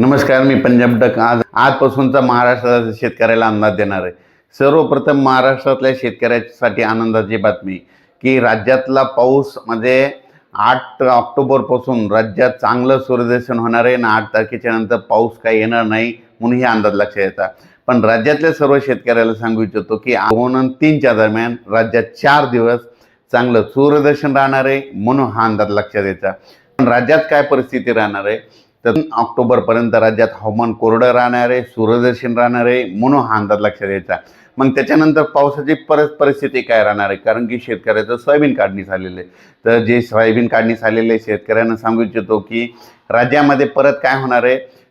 नमस्कार मी पंजाब डक. आज आजपासूनचा महाराष्ट्राच्या शेतकऱ्याला अंदाज देणार आहे. सर्वप्रथम महाराष्ट्रातल्या शेतकऱ्यासाठी आनंदाची बातमी की राज्यातला पाऊस म्हणजे आठ ऑक्टोबरपासून राज्यात चांगलं सूर्यदर्शन होणार आहे आणि आठ तारखेच्या नंतर पाऊस काही येणार नाही म्हणून हे अंदाज लक्षात येतात पण राज्यातल्या सर्व शेतकऱ्याला सांगू इच्छितो की दोन तीनच्या दरम्यान राज्यात चार दिवस चांगलं सूर्यदर्शन राहणार आहे म्हणून हा अंदाज लक्षात यायचा पण राज्यात काय परिस्थिती राहणार आहे? तर ऑक्टोबरपर्यंत राज्यात हवामान कोरडं राहणार आहे सूर्यदर्शन राहणार आहे म्हणून हा अंदाज लक्षात द्यायचा मग त्याच्यानंतर पावसाची परत परिस्थिती काय राहणार आहे? कारण की शेतकऱ्याचं सोयाबीन काढणी झालेलं आहे. तर जे सोयाबीन काढणी झालेले शेतकऱ्यांना सांगू इच्छितो की राज्यामध्ये परत काय होणार आहे?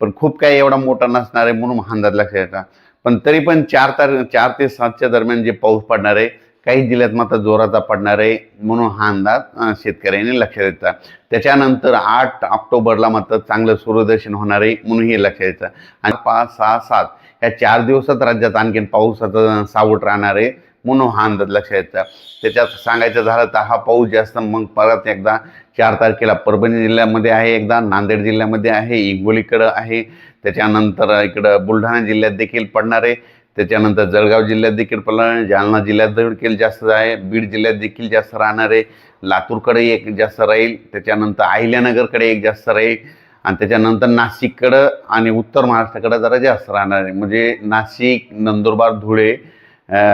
पण खूप काही एवढा मोठा नसणार आहे म्हणून अंदाज लक्षात येतात पण तरी पण चार तार चार ते सातच्या दरम्यान जे पाऊस पडणार आहे काही जिल्ह्यात मात्र जोराचा पडणार आहे म्हणून हा अंदाज शेतकऱ्यांनी लक्षात येतात त्याच्यानंतर आठ ऑक्टोबरला मात्र चांगलं सूर्यदर्शन होणार आहे म्हणून हे लक्षात येतं आणि पाच सहा सात या चार दिवसात राज्यात आणखीन पावसाचं सावट राहणार आहे. म्हणून हा अंदाज लक्षात येतं त्याच्यात सांगायचं झालं तर हा पाऊस जास्त मग परत एकदा चार तारखेला परभणी जिल्ह्यामध्ये आहे एकदा नांदेड जिल्ह्यामध्ये आहे हिंगोलीकडं आहे. त्याच्यानंतर इकडं बुलढाणा जिल्ह्यात देखील पडणार आहे. त्याच्यानंतर जळगाव जिल्ह्यात देखील पडणार आहे. जालना जिल्ह्यात देखील जास्त आहे. बीड जिल्ह्यात देखील जास्त राहणार आहे. लातूरकडे एक जास्त राहील. त्याच्यानंतर अहिल्यानगरकडे एक जास्त राहील. आणि त्याच्यानंतर नाशिककडं आणि उत्तर महाराष्ट्राकडं जरा जास्त राहणार आहे. म्हणजे नाशिक नंदुरबार धुळे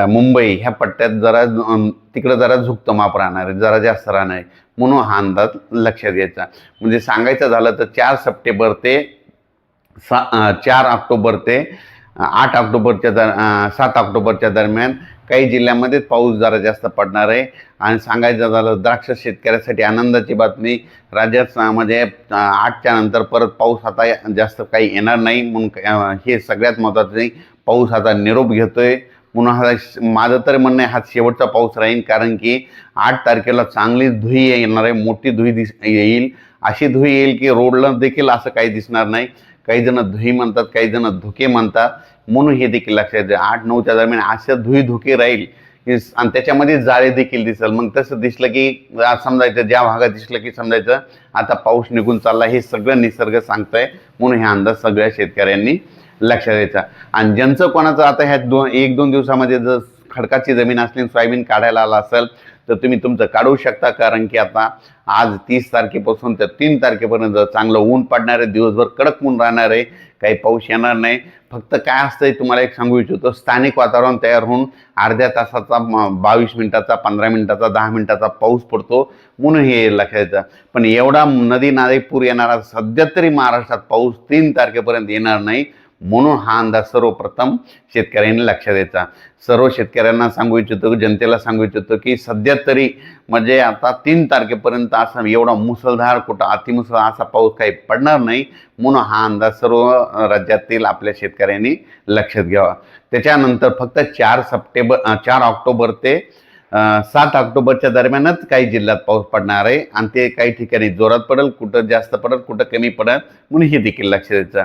मुंबई ह्या पट्ट्यात जरा तिकडं जरा झुकतं माप राहणार आहे जरा जास्त राहणार आहे. म्हणून हा अंदाज लक्षात घ्यायचा. म्हणजे सांगायचं झालं तर चार सप्टेंबर ते सा चार ऑक्टोबर ते आठ ऑक्टोबरच्या दर सात ऑक्टोबरच्या दरम्यान काही जिल्ह्यामध्ये पाऊस जरा जास्त पडणार आहे. आणि सांगायचं झालं द्राक्ष शेतकऱ्यासाठी आनंदाची बातमी राज्यात म्हणजे आठच्या नंतर परत पाऊस आता जास्त काही येणार नाही. म्हणून हे सगळ्यात महत्त्वाचं आहे. पाऊस आता निरोप घेतोय. म्हणून हा श- माझं तर म्हणणं आहे हा शेवटचा पाऊस राहील कारण की आठ तारखेला चांगली धुई येणार आहे मोठी धुई दिस येईल. अशी धुई येईल की रोडला देखील असं काही दिसणार नाही. काही जण धुई म्हणतात काही जण धुके म्हणतात. म्हणून हे देखील लक्षात द्या आठ नऊच्या दरम्यान अशा धुई धुके राहील आणि त्याच्यामध्ये जाळे देखील दिसेल. मग तसं दिसलं की समजायचं ज्या भागात दिसलं की समजायचं आता पाऊस निघून चालला हे सगळं निसर्ग सांगतंय. म्हणून हे अंदाज सगळ्या शेतकऱ्यांनी लक्षात द्यायचा आणि ज्यांचं कोणाचं आता ह्या दोन एक दोन दिवसामध्ये जर खडकाची जमीन असली सोयाबीन काढायला आला असेल तर तुम्ही तुमचं काढू शकता. कारण की आता आज तीस तारखेपासून तर तीन तारखेपर्यंत चांगलं ऊन पडणार आहे दिवसभर कडक ऊन राहणार आहे काही पाऊस येणार नाही. फक्त काय असतंय तुम्हाला एक सांगू इच्छितो स्थानिक वातावरण तयार होऊन अर्ध्या तासाचा बावीस मिनिटाचा पंधरा मिनिटाचा दहा मिनिटाचा पाऊस पडतो म्हणून हे लक्षात येतं. पण एवढा नदी नादे पूर येणारा सध्या तरी महाराष्ट्रात पाऊस तीन तारखेपर्यंत येणार नाही. म्हणून हा अंदाज सर्वप्रथम शेतकऱ्यांनी लक्षात द्यायचा सर्व शेतकऱ्यांना सांगू इच्छितो जनतेला सांगू इच्छितो की सध्या तरी म्हणजे आता तीन तारखेपर्यंत असा एवढा मुसळधार कुठं अतिमुसळधार असा पाऊस काही पडणार नाही म्हणून हा अंदाज सर्व राज्यातील आपल्या शेतकऱ्यांनी लक्षात घ्यावा. त्याच्यानंतर फक्त चार सप्टेंबर चार ऑक्टोबर ते सात ऑक्टोबरच्या दरम्यानच काही जिल्ह्यात पाऊस पडणार आहे आणि ते काही ठिकाणी जोरात पडेल कुठं जास्त पडेल कुठं कमी पडेल म्हणून हे देखील लक्ष द्यायचं